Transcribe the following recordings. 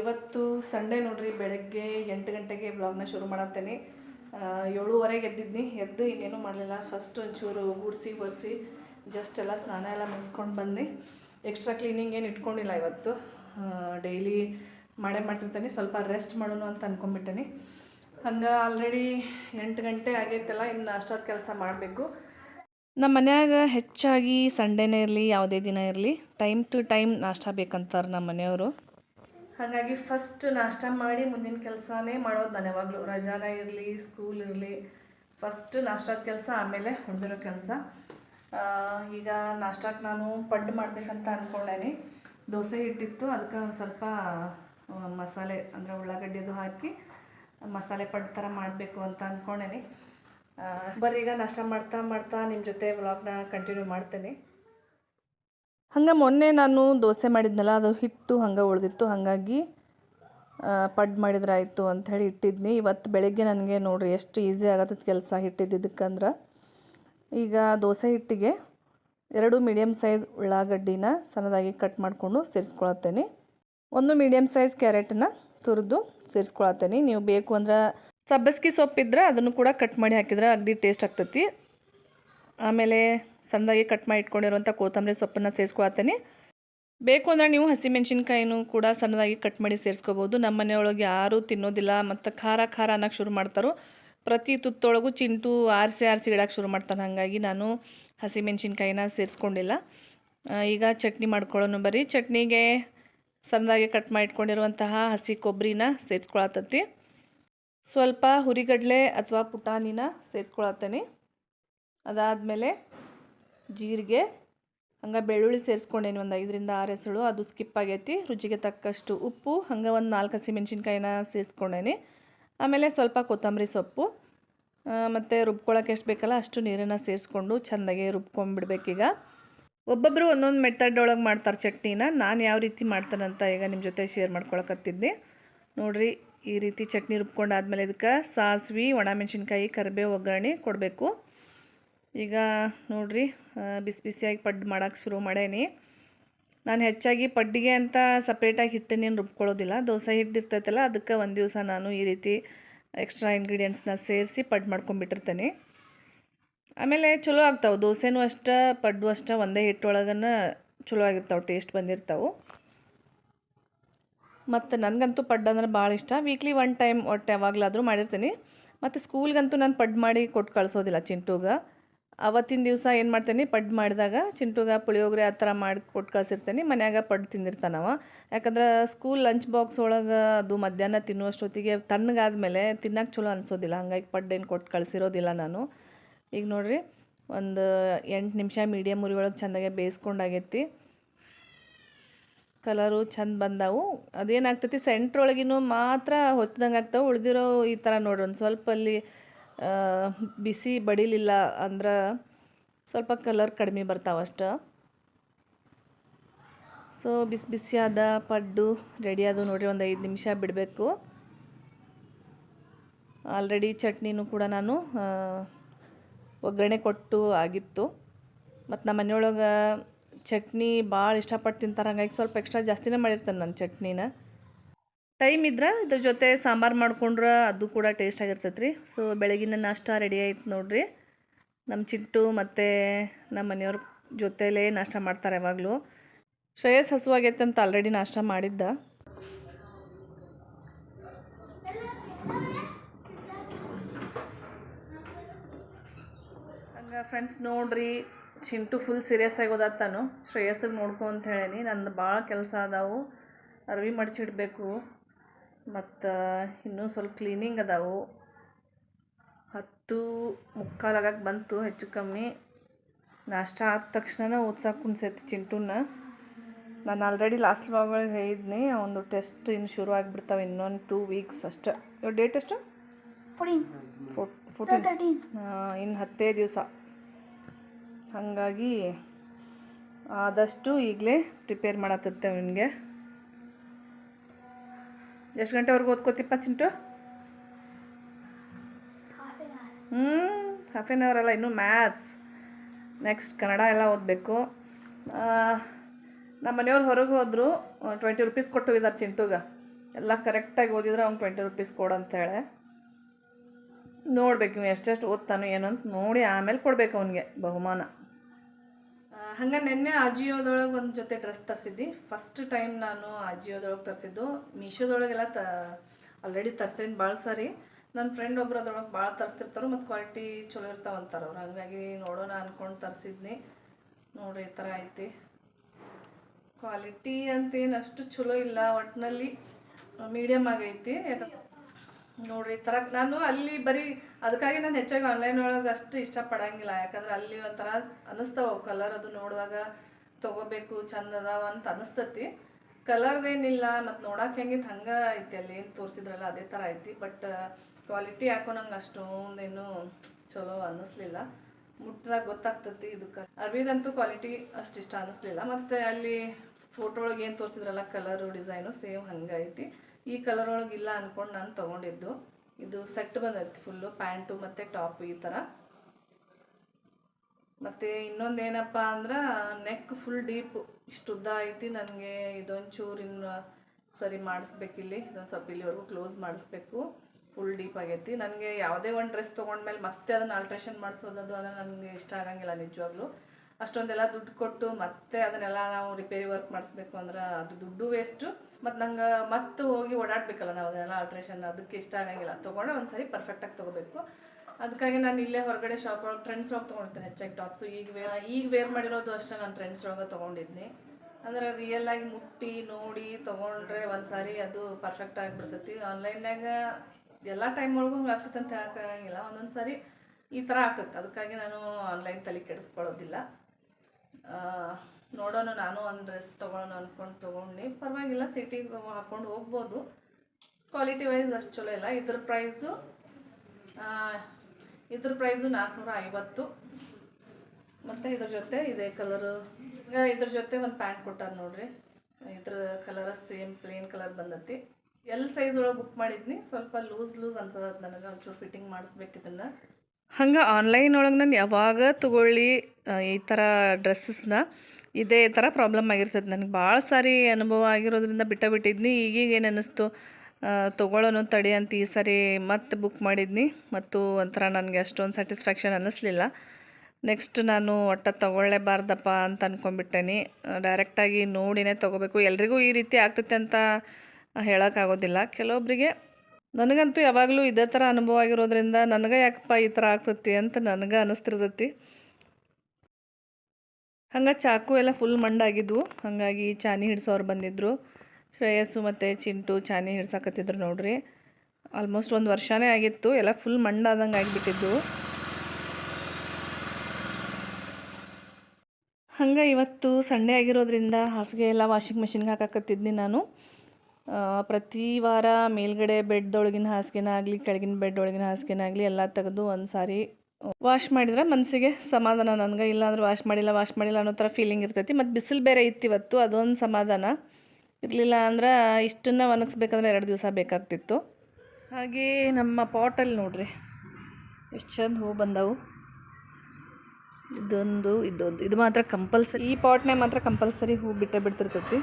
ಇವತ್ತು ಸಂಡೇ ನೋಡ್ರಿ, ಬೆಳಗ್ಗೆ ಎಂಟು ಗಂಟೆಗೆ ಬ್ಲಾಗ್ನ ಶುರು ಮಾಡತ್ತೇನೆ. ಏಳುವರೆಗೆ ಎದ್ದಿದ್ನಿ. ಎದ್ದು ಇನ್ನೇನು ಮಾಡಲಿಲ್ಲ. ಫಸ್ಟ್ ಒಂಚೂರು ಗುಡಿಸಿ ಒರೆಸಿ ಜಸ್ಟ್ ಎಲ್ಲ ಸ್ನಾನ ಎಲ್ಲ ಮುಗಿಸ್ಕೊಂಡು ಬಂದು ಎಕ್ಸ್ಟ್ರಾ ಕ್ಲೀನಿಂಗ್ ಏನು ಇಟ್ಕೊಂಡಿಲ್ಲ ಇವತ್ತು. ಡೈಲಿ ಮಾಡೇ ಮಾಡ್ತಿರ್ತೀನಿ. ಸ್ವಲ್ಪ ರೆಸ್ಟ್ ಮಾಡೋಣ ಅಂತ ಅಂದ್ಕೊಂಡ್ಬಿಟ್ಟೇನೆ ಹಂಗೆ ಆಲ್ರೆಡಿ ಎಂಟು ಗಂಟೆ ಆಗೈತಲ್ಲ, ಇನ್ನು ಅಷ್ಟೊತ್ತು ಕೆಲಸ ಮಾಡಬೇಕು. ನಮ್ಮ ಮನ್ಯಾಗ ಹೆಚ್ಚಾಗಿ ಸಂಡೇನೇ ಇರಲಿ, ಯಾವುದೇ ದಿನ ಇರಲಿ. ಟೈಮ್ ಟು ಟೈಮ್ ನಾಷ್ಟ ಬೇಕಂತಾರೆ ನಮ್ಮ ಮನೆಯವರು. ಹಾಗಾಗಿ ಫಸ್ಟ್ ನಾಷ್ಟ ಮಾಡಿ ಮುಂದಿನ ಕೆಲಸನೇ ಮಾಡೋದು ನಾನು ಯಾವಾಗಲೂ ರಜಾನ ಇರಲಿ ಸ್ಕೂಲ್ ಇರಲಿ ಫಸ್ಟ್ ನಾಷ್ಟದ ಕೆಲಸ, ಆಮೇಲೆ ಹೊಡೆದಿರೋ ಕೆಲಸ. ಈಗ ನಾಷ್ಟಕ್ಕೆ ನಾನು ಪಡ್ಡು ಮಾಡಬೇಕಂತ ಅಂದ್ಕೊಂಡೇನಿ ದೋಸೆ ಹಿಟ್ಟಿತ್ತು, ಅದಕ್ಕೆ ಒಂದು ಸ್ವಲ್ಪ ಮಸಾಲೆ, ಅಂದರೆ ಉಳ್ಳಾಗಡ್ಡೆದು ಹಾಕಿ ಮಸಾಲೆ ಪಡ್ಡು ಥರ ಮಾಡಬೇಕು ಅಂತ ಅಂದ್ಕೊಂಡೇನಿ ಬರೀ ಈಗ ನಾಷ್ಟ ಮಾಡ್ತಾ ಮಾಡ್ತಾ ನಿಮ್ಮ ಜೊತೆ ವ್ಲಾಗ್ನ ಕಂಟಿನ್ಯೂ ಮಾಡ್ತೇನೆ. ಹಂಗೆ ಮೊನ್ನೆ ನಾನು ದೋಸೆ ಮಾಡಿದ್ನಲ್ಲ, ಅದು ಹಿಟ್ಟು ಹಂಗೆ ಉಳಿದಿತ್ತು, ಹಾಗಾಗಿ ಪಡ್ ಮಾಡಿದ್ರೆ ಆಯಿತು ಅಂಥೇಳಿ ಇಟ್ಟಿದ್ನಿ. ಇವತ್ತು ಬೆಳಗ್ಗೆ ನನಗೆ ನೋಡಿರಿ ಎಷ್ಟು ಈಸಿ ಆಗತ್ತದ ಕೆಲಸ ಹಿಟ್ಟಿದ್ದಕ್ಕಂದ್ರೆ ಈಗ ದೋಸೆ ಹಿಟ್ಟಿಗೆ ಎರಡು ಮೀಡಿಯಮ್ ಸೈಜ್ ಉಳ್ಳಾಗಡ್ಡಿನ ಸಣ್ಣದಾಗಿ ಕಟ್ ಮಾಡಿಕೊಂಡು ಸೇರಿಸ್ಕೊಳತ್ತೇನೆ. ಒಂದು ಮೀಡಿಯಮ್ ಸೈಜ್ ಕ್ಯಾರೆಟನ್ನು ತುರಿದು ಸೇರಿಸ್ಕೊಳತ್ತೇನೆ. ನೀವು ಬೇಕು ಅಂದ್ರೆ ಸಬ್ಬಸ್ಗಿ ಸೊಪ್ಪಿದ್ರೆ ಅದನ್ನು ಕೂಡ ಕಟ್ ಮಾಡಿ ಹಾಕಿದ್ರೆ ಅಗ್ದಿ ಟೇಸ್ಟ್ ಆಗ್ತೈತಿ. ಆಮೇಲೆ ಸಣ್ಣದಾಗಿ ಕಟ್ ಮಾಡಿ ಇಟ್ಕೊಂಡಿರುವಂಥ ಕೊತ್ತಂಬರಿ ಸೊಪ್ಪನ್ನು ಸೇರಿಸ್ಕೊಳ್ತೇನೆ. ಬೇಕು ಅಂದರೆ ನೀವು ಹಸಿಮೆಣ್ಸಿನ್ಕಾಯಿನೂ ಕೂಡ ಸಣ್ಣದಾಗಿ ಕಟ್ ಮಾಡಿ ಸೇರಿಸ್ಕೋಬೋದು. ನಮ್ಮ ಮನೆಯೊಳಗೆ ಯಾರೂ ತಿನ್ನೋದಿಲ್ಲ ಮತ್ತು ಖಾರ ಖಾರ ಅನ್ನೋಕೆ ಶುರು ಮಾಡ್ತಾರೋ, ಪ್ರತಿ ತುತ್ತೊಳಗೂ ಚಿಂಟು ಆರಿಸಿ ಆರಿಸಿ ಇಡೋಕೆ ಶುರು ಮಾಡ್ತಾನೆ. ಹಾಗಾಗಿ ನಾನು ಹಸಿಮೆಣ್ಸಿನ್ಕಾಯಿನ ಸೇರಿಸ್ಕೊಂಡಿಲ್ಲ. ಈಗ ಚಟ್ನಿ ಮಾಡ್ಕೊಳ್ಳೋಣ ಬರೀ ಚಟ್ನಿಗೆ ಸಣ್ಣದಾಗಿ ಕಟ್ ಮಾಡಿ ಇಟ್ಕೊಂಡಿರುವಂತಹ ಹಸಿ ಕೊಬ್ಬರಿನ ಸೇರಿಸ್ಕೊಳತ್ತತಿ ಸ್ವಲ್ಪ ಹುರಿಗಡಲೆ ಅಥವಾ ಪುಟಾಣಿನ ಸೇರಿಸ್ಕೊಳತ್ತೇನೆ. ಅದಾದಮೇಲೆ ಜೀರಿಗೆ, ಹಂಗೆ ಬೆಳ್ಳುಳ್ಳಿ ಸೇರಿಸ್ಕೊಂಡೇನಿ ಒಂದು ಐದರಿಂದ ಆರು ಹೆಸಳು. ಅದು ಸ್ಕಿಪ್ ಆಗೈತಿ. ರುಚಿಗೆ ತಕ್ಕಷ್ಟು ಉಪ್ಪು, ಹಂಗೆ ಒಂದು ನಾಲ್ಕು ಹಸಿ ಮೆಣಸಿನ್ಕಾಯಿನ ಸೇರಿಸ್ಕೊಂಡೇನಿ. ಆಮೇಲೆ ಸ್ವಲ್ಪ ಕೊತ್ತಂಬರಿ ಸೊಪ್ಪು ಮತ್ತು ರುಬ್ಕೊಳಕ್ಕೆ ಎಷ್ಟು ಬೇಕಲ್ಲ ಅಷ್ಟು ನೀರನ್ನು ಸೇರಿಸ್ಕೊಂಡು ಚೆಂದಾಗಿ ರುಬ್ಕೊಂಡ್ಬಿಡ್ಬೇಕೀಗ ಒಬ್ಬೊಬ್ಬರು ಒಂದೊಂದು ಮೆಥಡ್ ಒಳಗೆ ಮಾಡ್ತಾರೆ ಚಟ್ನಿನ. ನಾನು ಯಾವ ರೀತಿ ಮಾಡ್ತಾನಂತ ಈಗ ನಿಮ್ಮ ಜೊತೆ ಶೇರ್ ಮಾಡ್ಕೊಳಕತ್ತಿದ್ದೆ ನೋಡಿರಿ, ಈ ರೀತಿ ಚಟ್ನಿ ರುಬ್ಕೊಂಡಾದ್ಮೇಲೆ ಇದಕ್ಕೆ ಸಾಸಿವೆ ಒಣಮೆಣ್ಸಿನ್ಕಾಯಿ ಕರಿಬೇವು ಒಗ್ಗರಣೆ ಕೊಡಬೇಕು. ಈಗ ನೋಡ್ರಿ ಬಿಸಿ ಬಿಸಿಯಾಗಿ ಪಡ್ಡು ಮಾಡೋಕೆ ಶುರು ಮಾಡೇನಿ. ನಾನು ಹೆಚ್ಚಾಗಿ ಪಡ್ಡಿಗೆ ಅಂತ ಸಪ್ರೇಟಾಗಿ ಹಿಟ್ಟನ್ನೇನು ರುಬ್ಕೊಳ್ಳೋದಿಲ್ಲ. ದೋಸೆ ಹಿಟ್ಟು ಇರ್ತೈತಲ್ಲ, ಅದಕ್ಕೆ ಒಂದು ದಿವಸ ನಾನು ಈ ರೀತಿ ಎಕ್ಸ್ಟ್ರಾ ಇಂಗ್ರೀಡಿಯೆಂಟ್ಸ್ನ ಸೇರಿಸಿ ಪಡ್ಡು ಮಾಡ್ಕೊಂಡ್ಬಿಟ್ಟಿರ್ತೇನೆ ಆಮೇಲೆ ಚಲೋ ಆಗ್ತಾವೆ. ದೋಸೆನೂ ಅಷ್ಟೇ, ಪಡ್ಡು ಅಷ್ಟೇ ಒಂದೇ ಹಿಟ್ಟೊಳಗನ ಚಲೋ ಆಗಿರ್ತಾವೆ ಟೇಸ್ಟ್ ಬಂದಿರ್ತಾವೆ. ಮತ್ತು ನನಗಂತೂ ಪಡ್ಡು ಅಂದ್ರೆ ಭಾಳ ಇಷ್ಟ. ವೀಕ್ಲಿ ಒನ್ ಟೈಮ್ ಒಟ್ಟು ಯಾವಾಗಲಾದರೂ ಮಾಡಿರ್ತೀನಿ. ಮತ್ತು ಸ್ಕೂಲ್ಗಂತೂ ನಾನು ಪಡ್ಡು ಮಾಡಿ ಕೊಟ್ಟು ಕಳಿಸೋದಿಲ್ಲ ಚಿಂಟುಗೆ. ಅವತ್ತಿನ ದಿವಸ ಏನು ಮಾಡ್ತೀನಿ, ಪಡ್ಡು ಮಾಡಿದಾಗ ಚಿಂಟುಗ ಪುಳಿಯೋಗರೆ ಆ ಥರ ಮಾಡಿ ಕೊಟ್ಟು ಕಳ್ಸಿರ್ತೀನಿ, ಮನ್ಯಾಗ ಪಡ್ಡು ತಿಂದಿರ್ತಾನವ. ಯಾಕಂದ್ರೆ ಸ್ಕೂಲ್ ಲಂಚ್ ಬಾಕ್ಸ್ ಒಳಗೆ ಅದು ಮಧ್ಯಾಹ್ನ ತಿನ್ನುವಷ್ಟೊತ್ತಿಗೆ ತಣ್ಣಗಾದ್ಮೇಲೆ ತಿನ್ನಕ್ಕೆ ಚಲೋ ಅನಿಸೋದಿಲ್ಲ, ಹಂಗಾಗಿ ಪಡ್ ಏನು ಕೊಟ್ಟು ಕಳಿಸಿರೋದಿಲ್ಲ ನಾನು. ಈಗ ನೋಡಿರಿ, ಒಂದು ಎಂಟು ನಿಮಿಷ ಮೀಡಿಯಮ್ ಉರಿ ಒಳಗೆ ಚೆಂದಾಗೆ ಬೇಯಿಸ್ಕೊಂಡಾಗೈತಿ ಕಲರು ಚಂದ ಬಂದಾವು. ಅದೇನಾಗ್ತೈತಿ ಸೆಂಟ್ರೊಳಗಿನೂ ಮಾತ್ರ ಹೊತ್ತಿದಂಗೆ ಆಗ್ತಾವೆ, ಉಳಿದಿರೋ ಈ ಥರ ನೋಡ್ರಿ, ಒಂದು ಸ್ವಲ್ಪ ಅಲ್ಲಿ ಬಿಸಿ ಬಡಿಲಿಲ್ಲ ಅಂದ್ರೆ ಸ್ವಲ್ಪ ಕಲರ್ ಕಡಿಮೆ ಬರ್ತಾವೆ ಅಷ್ಟು. ಸೊ ಬಿಸಿ ಬಿಸಿಯಾದ ಪಡ್ಡು ರೆಡಿ ಅದು ನೋಡಿರಿ, ಒಂದು ಐದು ನಿಮಿಷ ಬಿಡಬೇಕು. ಆಲ್ರೆಡಿ ಚಟ್ನಿನೂ ಕೂಡ ನಾನು ಒಗ್ಗರಣೆ ಕೊಟ್ಟು ಆಗಿತ್ತು. ಮತ್ತು ನಮ್ಮ ಮನೆಯೊಳಗೆ ಚಟ್ನಿ ಭಾಳ ಇಷ್ಟಪಟ್ಟು ತಿಂತಾರೆ, ಹಂಗಾಗಿ ಸ್ವಲ್ಪ ಎಕ್ಸ್ಟ್ರಾ ಜಾಸ್ತಿನೇ ಮಾಡಿರ್ತೇನೆ ನಾನು ಚಟ್ನಿನ. ಟೈಮ್ ಇದ್ರೆ ಇದ್ರ ಜೊತೆ ಸಾಂಬಾರು ಮಾಡ್ಕೊಂಡ್ರೆ ಅದು ಕೂಡ ಟೇಸ್ಟ್ ಆಗಿರ್ತೈತೆ ರೀ ಸೊ ಬೆಳಗಿನ ನಾಷ್ಟ ರೆಡಿ ಆಯ್ತು ನೋಡಿರಿ. ನಮ್ಮ ಚಿಟ್ಟು ಮತ್ತು ನಮ್ಮ ಮನೆಯವ್ರ ಜೊತೆಲೇ ನಾಷ್ಟ ಮಾಡ್ತಾರೆ ಯಾವಾಗಲೂ. ಶ್ರೇಯಸ್ ಹಸುವಾಗೈತೆ ಅಂತ ಆಲ್ರೆಡಿ ನಾಷ್ಟ ಮಾಡಿದ್ದ. ಹಂಗೆ ಫ್ರೆಂಡ್ಸ್ ನೋಡ್ರಿ, ಚಿಂಟು ಫುಲ್ ಸೀರಿಯಸ್ ಆಗಿ ಓದಾತಾನು ಶ್ರೇಯಸ್ಸಿಗೆ ನೋಡ್ಕೊ ಅಂತ ಹೇಳೀನಿ. ನಂದು ಭಾಳ ಕೆಲಸ ಅದಾವು. ಅರ್ವಿ ಮಡಚಿಡ್ಬೇಕು. ಮತ್ತು ಇನ್ನೂ ಸ್ವಲ್ಪ ಕ್ಲೀನಿಂಗ್ ಅದಾವು. ಹತ್ತು ಮುಕ್ಕಾಲಾಗಕ್ಕೆ ಬಂತು ಹೆಚ್ಚು ಕಮ್ಮಿ. ನಾಷ್ಟ ಆದ ತಕ್ಷಣ ಓದ್ಸಕ್ಕೆ ಕುಣ್ಸೈತಿ ಚಿಂಟುನ. ನಾನು ಆಲ್ರೆಡಿ ಲಾಸ್ಟ್ ಭಾಗಗಳಿಗೆ ಹೇಳಿದ್ನಿ ಒಂದು ಟೆಸ್ಟ್ ಇನ್ನು ಶುರು ಆಗಿಬಿಡ್ತಾವೆ ಇನ್ನೊಂದು ಟೂ ವೀಕ್ಸ್ ಅಷ್ಟೇ. ಇವ್ರ ಡೇಟ್ ಎಷ್ಟು? ಫೋರ್ಟೀನ್ ಇನ್ನು ಹತ್ತೇ ದಿವಸ. ಹಾಗಾಗಿ ಆದಷ್ಟು ಈಗಲೇ ಪ್ರಿಪೇರ್ ಮಾಡತ್ತತ್ತೆ ಅವನಿಗೆ ಎಷ್ಟು ಗಂಟೆವರೆಗೂ ಓದ್ಕೋತಿಪ್ಪ ಚಿಂಟು? ಹ್ಞೂ ಹಾಫ್ ಆನ್ ಅವರ್ ಅಲ್ಲ, ಇನ್ನೂ ಮ್ಯಾಥ್ಸ್ ನೆಕ್ಸ್ಟ್ ಕನ್ನಡ ಎಲ್ಲ ಓದಬೇಕು. ನಮ್ಮ ಮನೆಯವ್ರು ಹೊರಗೆ ಹೋದರು ಟ್ವೆಂಟಿ ರುಪೀಸ್ ಕೊಟ್ಟು ಹೋಗಿದ್ದಾರೆ ಚಿಂಟುಗೆ. ಎಲ್ಲ ಕರೆಕ್ಟಾಗಿ ಓದಿದ್ರೆ, ಅವ್ನು ಟ್ವೆಂಟಿ ರುಪೀಸ್ ಕೊಡು ಅಂತೇಳೆ ನೋಡ್ಬೇಕು ನೀವು ಎಷ್ಟೆಷ್ಟು ಓದ್ತಾನೋ ಏನು ಅಂತ ನೋಡಿ ಆಮೇಲೆ ಕೊಡ್ಬೇಕು ಅವನಿಗೆ ಬಹುಮಾನ. ಹಂಗೆ ನಿನ್ನೆ ಅಜಿಯೋದೊಳಗೆ ಒಂದು ಜೊತೆ ಡ್ರೆಸ್ ತರಿಸಿದ್ದಿ. ಫಸ್ಟ್ ಟೈಮ್ ನಾನು ಅಜಿಯೋದೊಳಗೆ ತರಿಸಿದ್ದು. ಮೀಶೋದೊಳಗೆಲ್ಲ ತ ಆಲ್ರೆಡಿ ತರ್ಸೇನು ಭಾಳ ಸರಿ. ನನ್ನ ಫ್ರೆಂಡ್ ಒಬ್ರು ಅದ್ರೊಳಗೆ ಭಾಳ ತರಿಸ್ತಿರ್ತಾರೆ, ಮತ್ತು ಕ್ವಾಲಿಟಿ ಚಲೋ ಇರ್ತಾವಂತಾರೆ ಅವ್ರು. ಹಾಗಾಗಿ ನೋಡೋಣ ಅಂದ್ಕೊಂಡು ತರಿಸಿದ್ನಿ. ನೋಡ್ರಿ ಈ ಥರ ಐತಿ. ಕ್ವಾಲಿಟಿ ಅಂತೇನು ಅಷ್ಟು ಚಲೋ ಇಲ್ಲ ಒಟ್ಟಿನಲ್ಲಿ ಮೀಡಿಯಮ್ ಆಗೈತಿ. ಯಾಕಂದ್ರೆ ನೋಡ್ರಿ ಥರ ನಾನು ಅಲ್ಲಿ ಬರೀ ಅದಕ್ಕಾಗಿ ನಾನು ಹೆಚ್ಚಾಗಿ ಆನ್ಲೈನ್ ಒಳಗೆ ಅಷ್ಟು ಇಷ್ಟಪಡಂಗಿಲ್ಲ. ಯಾಕಂದ್ರೆ ಅಲ್ಲಿ ಒಂಥರ ಅನ್ನಿಸ್ತಾವ ಕಲರ್ ಅದು ನೋಡಿದಾಗ ತೊಗೋಬೇಕು, ಚಂದ ಅದಾವ ಅಂತ ಅನಿಸ್ತತಿ. ಕಲರ್ದೇನಿಲ್ಲ ಮತ್ತು ನೋಡಕ್ಕೆ ಹೆಂಗಿತ್ತು ಹಂಗೆ ಐತಿ ಅಲ್ಲಿ, ಏನು ತೋರಿಸಿದ್ರಲ್ಲ ಅದೇ ಥರ ಐತಿ. ಬಟ್ ಕ್ವಾಲಿಟಿ ಯಾಕೋ ನಂಗೆ ಅಷ್ಟೊಂದೇನು ಚಲೋ ಅನ್ನಿಸ್ಲಿಲ್ಲ ಮುಟ್ಟಿದಾಗ ಗೊತ್ತಾಗ್ತತಿ ಇದಕ್ಕೆ. ಅರ್ವಿದಂತೂ ಕ್ವಾಲಿಟಿ ಅಷ್ಟು ಇಷ್ಟ ಅನ್ನಿಸ್ಲಿಲ್ಲ ಮತ್ತು ಅಲ್ಲಿ ಫೋಟೋ ಒಳಗೆ ಏನು ತೋರಿಸಿದ್ರಲ್ಲ ಕಲರು ಡಿಸೈನು ಸೇಮ್ ಹಂಗೆ ಐತಿ. ಈ ಕಲರ್ ಒಳಗೆ ಇಲ್ಲ ಅಂದ್ಕೊಂಡು ನಾನು ತೊಗೊಂಡಿದ್ದು. ಇದು ಸೆಟ್ ಬಂದೈತಿ ಫುಲ್ಲು ಪ್ಯಾಂಟು ಮತ್ತು ಟಾಪ್ ಈ ಥರ ಮತ್ತು ಇನ್ನೊಂದೇನಪ್ಪ ಅಂದ್ರೆ ನೆಕ್ ಫುಲ್ ಡೀಪ್ ಇಷ್ಟು ಉದ್ದ ಐತಿ, ನನಗೆ ಇದೊಂದು ಚೂರು ಇನ್ನು ಸರಿ ಮಾಡಿಸ್ಬೇಕಿಲ್ಲಿ. ಇದೊಂದು ಸ್ವಲ್ಪ ಇಲ್ಲಿವರೆಗೂ ಕ್ಲೋಸ್ ಮಾಡಿಸ್ಬೇಕು. ಫುಲ್ ಡೀಪ್ ಆಗೈತಿ. ನನಗೆ ಯಾವುದೇ ಒಂದು ಡ್ರೆಸ್ ತೊಗೊಂಡ್ಮೇಲೆ ಮತ್ತೆ ಅದನ್ನು ಆಲ್ಟ್ರೇಷನ್ ಮಾಡಿಸೋದು ಅದು ನನಗೆ ಇಷ್ಟ ಆಗಂಗಿಲ್ಲ ನಿಜವಾಗ್ಲೂ. ಅಷ್ಟೊಂದೆಲ್ಲ ದುಡ್ಡು ಕೊಟ್ಟು ಮತ್ತೆ ಅದನ್ನೆಲ್ಲ ನಾವು ರಿಪೇರಿ ವರ್ಕ್ ಮಾಡಿಸ್ಬೇಕು ಅಂದ್ರೆ ಅದು ದುಡ್ಡು ವೇಸ್ಟು ಮತ್ತು ನಂಗೆ ಮತ್ತೆ ಹೋಗಿ ಓಡಾಡಬೇಕಲ್ಲ ನಾವು ಅದನ್ನೆಲ್ಲ ಆಲ್ಟ್ರೇಷನ್ ಅದಕ್ಕೆ ಇಷ್ಟ ಆಗಂಗಿಲ್ಲ. ತೊಗೊಂಡ್ರೆ ಒಂದು ಸರಿ ಪರ್ಫೆಕ್ಟಾಗಿ ತೊಗೋಬೇಕು. ಅದಕ್ಕಾಗಿ ನಾನು ಇಲ್ಲೇ ಹೊರಗಡೆ ಶಾಪ್ ಒಳಗೆ ಟ್ರೆಂಡ್ಸ್ ಒಳಗೆ ತೊಗೊಳ್ತೇನೆ ಹೆಚ್ಚಾಗಿ ಟಾಪ್ಸು ಈಗ ವೇ ಈಗ ವೇರ್ ಮಾಡಿರೋದು ಅಷ್ಟೇ ನಾನು ಟ್ರೆಂಡ್ಸ್ ಒಳಗೆ ತೊಗೊಂಡಿದ್ನಿ. ಅಂದ್ರೆ ರಿಯಲ್ ಆಗಿ ಮುಟ್ಟಿ, ನೋಡಿ ತೊಗೊಂಡ್ರೆ ಒಂದು ಸಾರಿ ಅದು ಪರ್ಫೆಕ್ಟ್ ಆಗಿಬಿಡ್ತೈತಿ. ಆನ್ಲೈನ್ನಾಗ ಎಲ್ಲ ಟೈಮ್ ಒಳಗೂ ಹಂಗೆ ಆಗ್ತೈತೆ ಅಂತ ಹೇಳೋಕ್ಕಾಗಂಗಿಲ್ಲ ಒಂದೊಂದು ಸಾರಿ ಈ ಥರ ಆಗ್ತೈತೆ. ಅದಕ್ಕಾಗಿ ನಾನು ಆನ್ಲೈನ್ ತಲೆ ಕೆಡಿಸ್ಕೊಳ್ಳೋದಿಲ್ಲ. ನೋಡೋಣ, ನಾನು ಒಂದು ಡ್ರೆಸ್ ತೊಗೊಳೋಣ ಅಂದ್ಕೊಂಡು ತೊಗೊಂಡು. ಪರವಾಗಿಲ್ಲ ಸಿಟಿಗೆ ಹಾಕ್ಕೊಂಡು ಹೋಗ್ಬೋದು. ಕ್ವಾಲಿಟಿ ವೈಸ್ ಅಷ್ಟು ಚಲೋ ಇಲ್ಲ. ಇದ್ರ ಪ್ರೈಸು ಇದ್ರ ಪ್ರೈಸು ನಾಲ್ಕುನೂರ ಐವತ್ತು. ಮತ್ತು ಇದ್ರ ಜೊತೆ ಇದೇ ಕಲರು ಇದ್ರ ಜೊತೆ ಒಂದು ಪ್ಯಾಂಟ್ ಕೊಟ್ಟಾರ ನೋಡ್ರಿ. ಇದ್ರ ಕಲರ್ ಸೇಮ್ ಪ್ಲೇನ್ ಕಲರ್ ಬಂದತಿ. ಎಲ್ ಸೈಜ್ ಒಳಗೆ ಬುಕ್ ಮಾಡಿದ್ನಿ. ಸ್ವಲ್ಪ ಲೂಸ್ ಲೂಸ್ ಅನ್ಸದ ನನಗೆ. ಒಂಚೂರು ಫಿಟ್ಟಿಂಗ್ ಮಾಡಿಸ್ಬೇಕು ಇದನ್ನು. ಹಂಗೆ ಆನ್ಲೈನ್ ಒಳಗೆ ನಾನು ಯಾವಾಗ ತಗೊಳ್ಳಿ ಈ ಥರ ಡ್ರೆಸ್ಸಸ್ನ ಇದೇ ಥರ ಪ್ರಾಬ್ಲಮ್ ಆಗಿರ್ತೈತೆ ನನಗೆ ಭಾಳ ಸಾರಿ ಅನುಭವ ಆಗಿರೋದ್ರಿಂದ ಬಿಟ್ಟ ಬಿಟ್ಟಿದ್ನಿ. ಈಗೀಗ ಏನು ಅನ್ನಿಸ್ತು? ತೊಗೊಳ್ಳೋನು ತಡಿ ಅಂತ ಈ ಸಾರಿ ಮತ್ತೆ ಬುಕ್ ಮಾಡಿದ್ನಿ. ಮತ್ತು ಒಂಥರ ನನಗೆ ಅಷ್ಟೊಂದು ಸ್ಯಾಟಿಸ್ಫ್ಯಾಕ್ಷನ್ ಅನ್ನಿಸ್ಲಿಲ್ಲ. ನೆಕ್ಸ್ಟ್ ನಾನು ಒಟ್ಟ ತೊಗೊಳ್ಳೇಬಾರ್ದಪ್ಪ ಅಂತ ಅಂದ್ಕೊಂಡ್ಬಿಟ್ಟೇನಿ ಡೈರೆಕ್ಟಾಗಿ ನೋಡಿನೇ ತೊಗೋಬೇಕು. ಎಲ್ರಿಗೂ ಈ ರೀತಿ ಆಗ್ತೈತೆ ಅಂತ ಹೇಳೋಕ್ಕಾಗೋದಿಲ್ಲ. ಕೆಲವೊಬ್ಬರಿಗೆ ನನಗಂತೂ ಯಾವಾಗಲೂ ಇದೇ ಥರ ಅನುಭವ ಆಗಿರೋದ್ರಿಂದ ನನಗೆ ಯಾಕಪ್ಪ ಈ ಥರ ಆಗ್ತೈತಿ ಅಂತ ನನಗೆ ಅನ್ನಿಸ್ತಿರ್ತೈತಿ. ಹಂಗೆ ಚಾಕು ಎಲ್ಲ ಫುಲ್ ಮಂಡಾಗಿದ್ವು. ಹಾಗಾಗಿ ಚಾನಿ ಹಿಡ್ಸೋರು ಬಂದಿದ್ದರು ಶ್ರೇಯಸ್ಸು ಮತ್ತು ಚಿಂಟು ಚಾನಿ ಹಿಡ್ಸಕತ್ತಿದ್ರು ನೋಡ್ರಿ. ಆಲ್ಮೋಸ್ಟ್ ಒಂದು ವರ್ಷನೇ ಆಗಿತ್ತು. ಎಲ್ಲ ಫುಲ್ ಮಂಡಾದಂಗೆ ಆಗಿಬಿಟ್ಟಿದ್ದು ಹಂಗೆ ಇವತ್ತು ಸಂಡೇ ಆಗಿರೋದ್ರಿಂದ ಹಾಸಿಗೆ ಎಲ್ಲ ವಾಷಿಂಗ್ ಮೆಷಿನ್ಗೆ ಹಾಕಾಕತ್ತಿದ್ನಿ ನಾನು. ಪ್ರತಿ ವಾರ ಮೇಲ್ಗಡೆ ಬೆಡ್ದೊಳಗಿನ ಹಾಸಿಗೆನ ಆಗಲಿ ಕೆಳಗಿನ ಬೆಡ್ ಒಳಗಿನ ಹಾಸಿಗೆನ ಆಗಲಿ ಎಲ್ಲ ತೆಗೆದು ಒಂದು ಸಾರಿ ವಾಶ್ ಮಾಡಿದ್ರೆ ಮನಸ್ಸಿಗೆ ಸಮಾಧಾನ, ನನಗೆ ಇಲ್ಲಾಂದ್ರೆ ವಾಶ್ ಮಾಡಿಲ್ಲ ವಾಶ್ ಮಾಡಿಲ್ಲ ಅನ್ನೋ ಥರ ಫೀಲಿಂಗ್ ಇರ್ತೈತಿ. ಮತ್ತು ಬಿಸಿಲು ಬೇರೆ ಇತ್ತು ಇವತ್ತು ಅದೊಂದು ಸಮಾಧಾನ. ಇರಲಿಲ್ಲ ಅಂದ್ರೆ ಇಷ್ಟನ್ನು ಒಣಗಿಸ್ಬೇಕಂದ್ರೆ ಎರಡು ದಿವಸ ಬೇಕಾಗ್ತಿತ್ತು. ಹಾಗೆ ನಮ್ಮ ಪಾಟಲ್ಲಿ ನೋಡ್ರಿ. ಎಷ್ಟು ಚಂದ ಹೂ ಬಂದವು. ಇದೊಂದು ಇದೊಂದು, ಇದು ಮಾತ್ರ ಕಂಪಲ್ಸರಿ ಈ ಪಾಟ್ನೇ ಮಾತ್ರ ಕಂಪಲ್ಸರಿ ಹೂ ಬಿಟ್ಟೆ ಬಿಡ್ತಿರ್ತೈತಿ.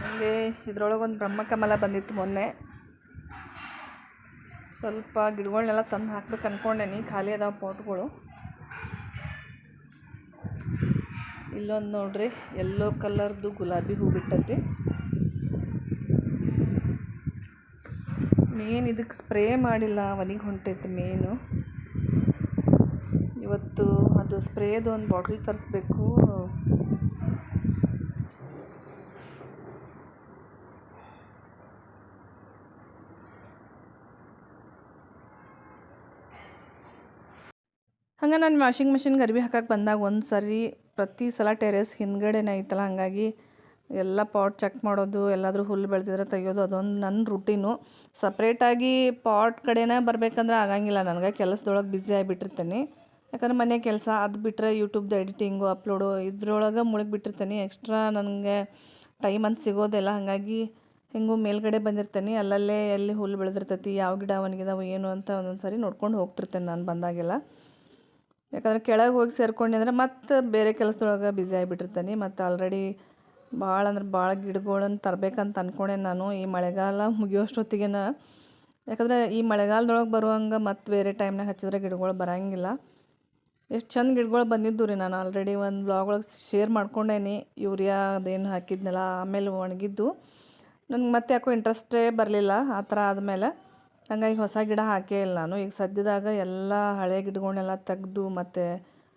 ಹಾಗೆ ಇದ್ರೊಳಗೊಂದು ಬ್ರಹ್ಮಕಮಲ ಬಂದಿತ್ತು ಮೊನ್ನೆ. ಸ್ವಲ್ಪ ಗಿಡಗಳನ್ನೆಲ್ಲ ತಂದು ಹಾಕ್ಬೇಕು ಅಂದ್ಕೊಂಡೇನಿ ಖಾಲಿ ಅದಾವ ಪಾಟ್ಗಳು. ಇಲ್ಲೊಂದು ನೋಡ್ರಿ ಎಲ್ಲೋ ಕಲರ್ದು ಗುಲಾಬಿ ಹೂ ಬಿಟ್ಟತಿ. ಮೇನ್ ಇದಕ್ಕೆ ಸ್ಪ್ರೇ ಮಾಡಿಲ್ಲ, ಒಣಗಿ ಹೊಂಟೈತಿ ಮೇನು. ಇವತ್ತು ಅದು ಸ್ಪ್ರೇದು ಒಂದು ಬಾಟ್ಲ್ ತರಿಸ್ಬೇಕು. ಹಂಗೆ ನಾನು ವಾಷಿಂಗ್ ಮಿಷಿನ್ಗೆ ಅರ್ಬಿ ಹಾಕಕ್ಕೆ ಬಂದಾಗ ಒಂದು ಸರಿ ಪ್ರತಿ ಸಲ ಟೆರೇಸ್ ಹಿಂದ್ಗಡೆನೇ ಐತಲ್ಲ, ಹಾಗಾಗಿ ಎಲ್ಲ ಪಾಟ್ ಚೆಕ್ ಮಾಡೋದು, ಎಲ್ಲಾದರೂ ಹುಲ್ಲು ಬೆಳೆದಿದ್ರೆ ತೆಗಿಯೋದು, ಅದೊಂದು ನನ್ನ ರುಟೀನು ಸಪ್ರೇಟಾಗಿ ಪಾಟ್ ಕಡೆನೇ ಬರಬೇಕಂದ್ರೆ ಆಗಂಗಿಲ್ಲ ನನಗೆ, ಕೆಲಸದೊಳಗೆ ಬ್ಯುಸಿ ಆಗಿಬಿಟ್ಟಿರ್ತೇನೆ. ಯಾಕಂದ್ರೆ ಮನೆ ಕೆಲಸ, ಅದು ಬಿಟ್ಟರೆ ಯೂಟ್ಯೂಬ್ದು ಎಡಿಟಿಂಗು ಅಪ್ಲೋಡು ಇದ್ರೊಳಗೆ ಮುಳುಗಿಬಿಟ್ಟಿರ್ತೇನೆ. ಎಕ್ಸ್ಟ್ರಾ ನನಗೆ ಟೈಮ್ ಅಂತ ಸಿಗೋದಿಲ್ಲ, ಹಾಗಾಗಿ ಹೆಂಗೂ ಮೇಲ್ಗಡೆ ಬಂದಿರ್ತೇನೆ. ಅಲ್ಲಲ್ಲೇ ಎಲ್ಲಿ ಹುಲ್ಲು ಬೆಳೆದಿರ್ತೈತಿ, ಯಾವ ಗಿಡ ಒಣಗಿದಾವೆ ಏನು ಅಂತ ಒಂದೊಂದು ಸರಿ ನೋಡ್ಕೊಂಡು ಹೋಗ್ತಿರ್ತೇನೆ ನಾನು ಬಂದಾಗೆಲ್ಲ. ಯಾಕಂದ್ರೆ ಕೆಳಗೆ ಹೋಗಿ ಸೇರ್ಕೊಂಡೆ ಅಂದ್ರೆ ಮತ್ತೆ ಬೇರೆ ಕೆಲಸದೊಳಗೆ ಬ್ಯುಸಿ ಆಗಿಬಿಟ್ಟಿರ್ತೀನಿ. ಮತ್ತು ಆಲ್ರೆಡಿ ಭಾಳ ಅಂದ್ರೆ ಭಾಳ ಗಿಡಗಳನ್ನ ತರಬೇಕಂತ ಅಂದ್ಕೊಂಡೆ ನಾನು. ಈ ಮಳೆಗಾಲ ಮುಗಿಯೋಷ್ಟೊತ್ತಿಗೆನ, ಯಾಕಂದರೆ ಈ ಮಳೆಗಾಲದೊಳಗೆ ಬರುವಂಗೆ ಮತ್ತು ಬೇರೆ ಟೈಮ್ನಾಗ ಹಚ್ಚಿದ್ರೆ ಗಿಡಗಳು ಬರಂಗಿಲ್ಲ. ಎಷ್ಟು ಚಂದ ಗಿಡಗಳು ಬಂದಿದ್ದು ರೀ ನಾನು. ಆಲ್ರೆಡಿ ಒಂದು ಬ್ಲಾಗ್ ಒಳಗೆ ಶೇರ್ ಮಾಡ್ಕೊಂಡೇನಿ. ಯೂರಿಯಾ ಅದೇನು ಹಾಕಿದ್ನಲ್ಲ, ಆಮೇಲೆ ಒಣಗಿದ್ದು. ನನಗೆ ಮತ್ತೆ ಯಾಕೋ ಇಂಟ್ರೆಸ್ಟೇ ಬರಲಿಲ್ಲ ಆ ಥರ ಆದಮೇಲೆ. ಹಾಗಾಗಿ ಹೊಸ ಗಿಡ ಹಾಕೇ ಇಲ್ಲ ನಾನು. ಈಗ ಸದ್ಯದಾಗ ಎಲ್ಲ ಹಳೆ ಗಿಡಗಳನ್ನೆಲ್ಲ ತೆಗೆದು ಮತ್ತು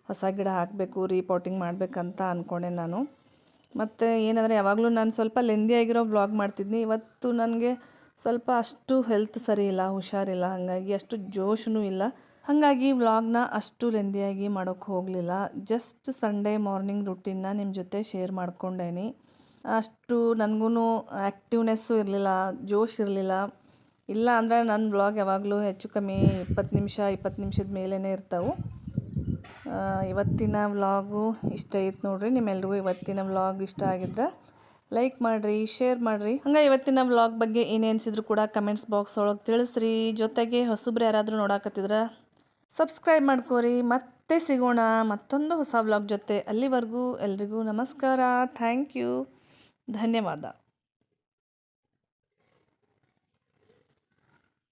ಹೊಸ ಗಿಡ ಹಾಕಬೇಕು ರೀಪಾಟಿಂಗ್ ಮಾಡಬೇಕಂತ ಅಂದ್ಕೊಂಡೆ ನಾನು. ಮತ್ತು ಏನಂದರೆ ಯಾವಾಗಲೂ ನಾನು ಸ್ವಲ್ಪ ಲೆಂದಿಯಾಗಿರೋ ವ್ಲಾಗ್ ಮಾಡ್ತಿದ್ನಿ. ಇವತ್ತು ನನಗೆ ಸ್ವಲ್ಪ ಅಷ್ಟು ಹೆಲ್ತ್ ಸರಿ ಇಲ್ಲ ಹುಷಾರಿಲ್ಲ ಹಾಗಾಗಿ ಅಷ್ಟು ಜೋಶೂ ಇಲ್ಲ. ಹಾಗಾಗಿ ವ್ಲಾಗ್ನ ಅಷ್ಟು ಲೆಂದಿಯಾಗಿ ಮಾಡೋಕ್ಕೆ ಹೋಗಲಿಲ್ಲ. ಜಸ್ಟ್ ಸಂಡೇ ಮಾರ್ನಿಂಗ್ ರುಟೀನ್ನ ನಿಮ್ಮ ಜೊತೆ ಶೇರ್ ಮಾಡ್ಕೊಂಡೇನಿ. ಅಷ್ಟು ನನಗೂ ಆ್ಯಕ್ಟಿವ್ನೆಸ್ಸು ಇರಲಿಲ್ಲ, ಜೋಶ್ ಇರಲಿಲ್ಲ. ಇಲ್ಲ ಅಂದರೆ ನನ್ನ ಬ್ಲಾಗ್ ಯಾವಾಗಲೂ ಹೆಚ್ಚು ಕಮ್ಮಿ ಇಪ್ಪತ್ತು ನಿಮಿಷ, ಇಪ್ಪತ್ತು ನಿಮಿಷದ ಮೇಲೇ ಇರ್ತಾವೆ. ಇವತ್ತಿನ ವ್ಲಾಗು ಇಷ್ಟ ಐತೆ ನೋಡಿರಿ. ನಿಮ್ಮೆಲ್ರಿಗೂ ಇವತ್ತಿನ ವ್ಲಾಗ್ ಇಷ್ಟ ಆಗಿದ್ರೆ ಲೈಕ್ ಮಾಡಿರಿ ಶೇರ್ ಮಾಡಿರಿ. ಹಂಗೆ ಇವತ್ತಿನ ವ್ಲಾಗ್ ಬಗ್ಗೆ ಏನೇ ಅನಿಸಿದ್ರು ಕೂಡ ಕಮೆಂಟ್ಸ್ ಬಾಕ್ಸ್ ಒಳಗೆ ತಿಳಿಸ್ರಿ. ಜೊತೆಗೆ ಹೊಸಬ್ರು ಯಾರಾದರೂ ನೋಡಾಕತ್ತಿದ್ರೆ ಸಬ್ಸ್ಕ್ರೈಬ್ ಮಾಡ್ಕೋರಿ. ಮತ್ತೆ ಸಿಗೋಣ ಮತ್ತೊಂದು ಹೊಸ ವ್ಲಾಗ್ ಜೊತೆ ಅಲ್ಲಿವರೆಗೂ ಎಲ್ರಿಗೂ ನಮಸ್ಕಾರ. ಥ್ಯಾಂಕ್ ಯು ಧನ್ಯವಾದ.